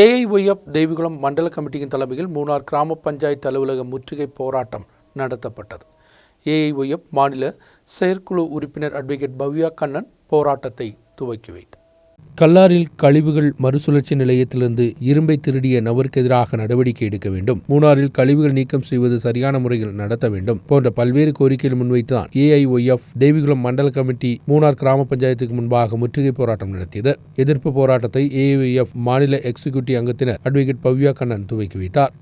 ஏஐஒய்எஃப் தெய்வகுளம் மண்டல கமிட்டியின் தலைமையில் மூணார் கிராம பஞ்சாயத்து அலுவலக முற்றுகை போராட்டம் நடத்தப்பட்டது. ஏஐஒய்எஃப் மாநில செயற்குழு உறுப்பினர் அட்வொகேட் பவ்யா கண்ணன் போராட்டத்தை துவக்கி வைத்தார். கல்லாரில் கழிவுகள் மறுசுழற்சி நிலையத்திலிருந்து இரும்பை திருடிய நபருக்கு எதிராக நடவடிக்கை எடுக்க வேண்டும். மூணாறில் கழிவுகள் நீக்கம் செய்வது சரியான முறையில் நடத்த வேண்டும் போன்ற பல்வேறு கோரிக்கைகள் முன்வைத்துதான் ஏஐஒய்எஃப் தேவிகுளம் மண்டல கமிட்டி மூணார் கிராம பஞ்சாயத்துக்கு முன்பாக முற்றுகை போராட்டம் நடத்தியது. எதிர்ப்பு போராட்டத்தை ஏஐஒய்எஃப் மாநில எக்ஸிகியூட்டிவ் அங்கத்தினர் அட்வொகேட் பவ்யா கண்ணன் துவக்கி வைத்தார்.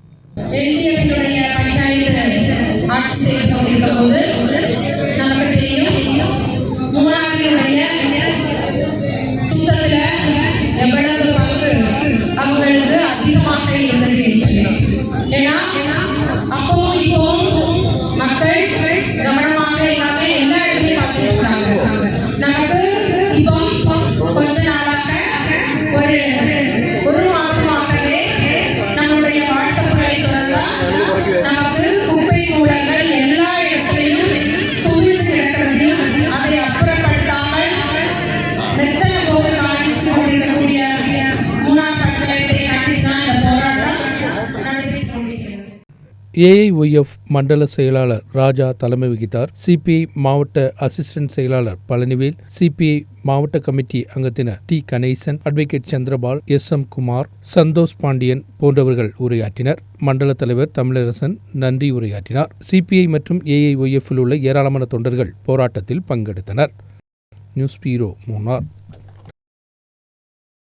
ஏஐஒய்எஃப் மண்டல செயலாளர் ராஜா தலைமை வகித்தார். சிபிஐ மாவட்ட அசிஸ்டன்ட் செயலாளர் பழனிவேல் சிபிஐ மாவட்ட committee அங்கத்தினர் D Ganesan advocate Chandrapal S M Kumar Santhosh Pandian போன்றவர்கள் உரையாற்றினர். மண்டல தலைவர் தமிழரசன் நன்றி உரையாற்றினார். சிபிஐ மற்றும் ஏஐஒய்எஃப்பில் உள்ள ஏராளமான தொண்டர்கள் போராட்டத்தில் பங்கெடுத்தனர். நியூஸ் பீரோ மூணார்.